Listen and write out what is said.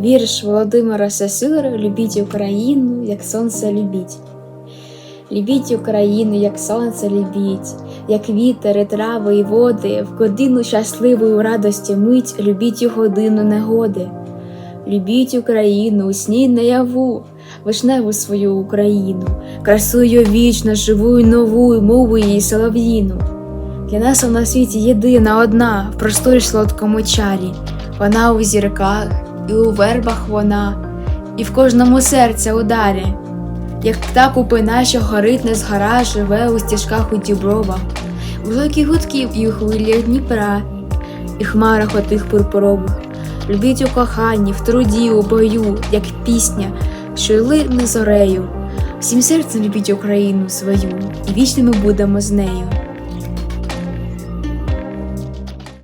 Вірш Володимира Сосюри Любіть Україну, як сонце любіть. Любіть Україну, як сонце любіть, як вітер, і трави і води, в годину щасливої радості мить, любіть у годину негоди. Любіть Україну у сні наяву, вишневу свою Україну, красую вічно, живу й нову, мову її солов'їну. Для нас вона в світі єдина одна, в просторі солодкому чарі. Вона у зірках, і у вербах вона, і в кожному серця ударі. Як птак упина, що горить не згора, живе у стіжках у дібровах, у великій гудків і у хвилі Дніпра, і хмарах отих пурпурових. Любіть у коханні, в труді, у бою, як пісня, що лине зорею. Всім серцем любіть Україну свою, і вічними будемо з нею.